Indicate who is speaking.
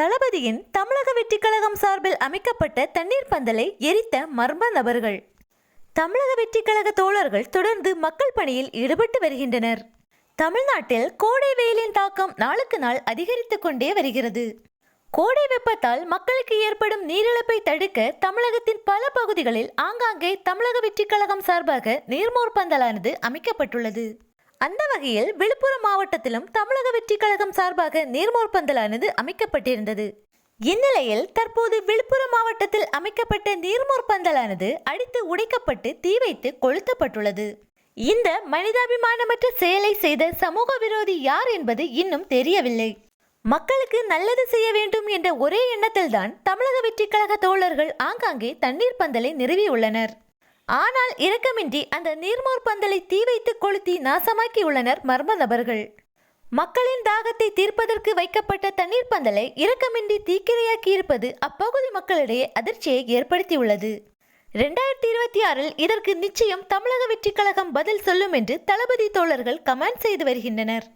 Speaker 1: தளபதியின் தமிழக வெற்றிக் கழகம் சார்பில் அமைக்கப்பட்ட தண்ணீர் பந்தலை எரித்த மர்ம நபர்கள். தமிழக வெற்றிக் கழக தோழர்கள் தொடர்ந்து மக்கள் பணியில் ஈடுபட்டு வருகின்றனர். தமிழ்நாட்டில் கோடை வெயிலின் தாக்கம் நாளுக்கு நாள் அதிகரித்துக் கொண்டே வருகிறது. கோடை வெப்பத்தால் மக்களுக்கு ஏற்படும் நீரிழப்பை தடுக்க தமிழகத்தின் பல பகுதிகளில் ஆங்காங்கே தமிழக வெற்றிக் கழகம் சார்பாக நீர்மோர் பந்தலானது அமைக்கப்பட்டுள்ளது. அந்த வகையில் விழுப்புரம் மாவட்டத்திலும் தமிழக வெற்றி கழகம் சார்பாக நீர்மோர் பந்தலானது அமைக்கப்பட்டிருந்தது. இந்நிலையில் தற்போது விழுப்புரம் மாவட்டத்தில் அமைக்கப்பட்ட நீர்மோர் பந்தலானது அடித்து உடைக்கப்பட்டு தீ வைத்து கொளுத்தப்பட்டுள்ளது. இந்த மனிதாபிமானமற்ற செயலை செய்த சமூக விரோதி யார் என்பது இன்னும் தெரியவில்லை. மக்களுக்கு நல்லது செய்ய வேண்டும் என்ற ஒரே எண்ணத்தில்தான் தமிழக வெற்றி கழக தோழர்கள் ஆங்காங்கே தண்ணீர் பந்தலை நிறுவியுள்ளனர். ஆனால் இரக்கமின்றி அந்த நீர்மோர் பந்தலை தீ வைத்து கொளுத்தி நாசமாக்கியுள்ளனர் மர்ம நபர்கள். மக்களின் தாகத்தை தீர்ப்பதற்கு வைக்கப்பட்ட தண்ணீர் பந்தலை இரக்கமின்றி தீக்கிரையாக்கி இருப்பது அப்பகுதி மக்களிடையே அதிர்ச்சியை ஏற்படுத்தியுள்ளது. ரெண்டாயிரத்தி இருபத்தி ஆறில் இதற்கு நிச்சயம் தமிழக வெற்றிக் கழகம் பதில் சொல்லும் என்று தளபதி தோழர்கள் கமெண்ட் செய்து வருகின்றனர்.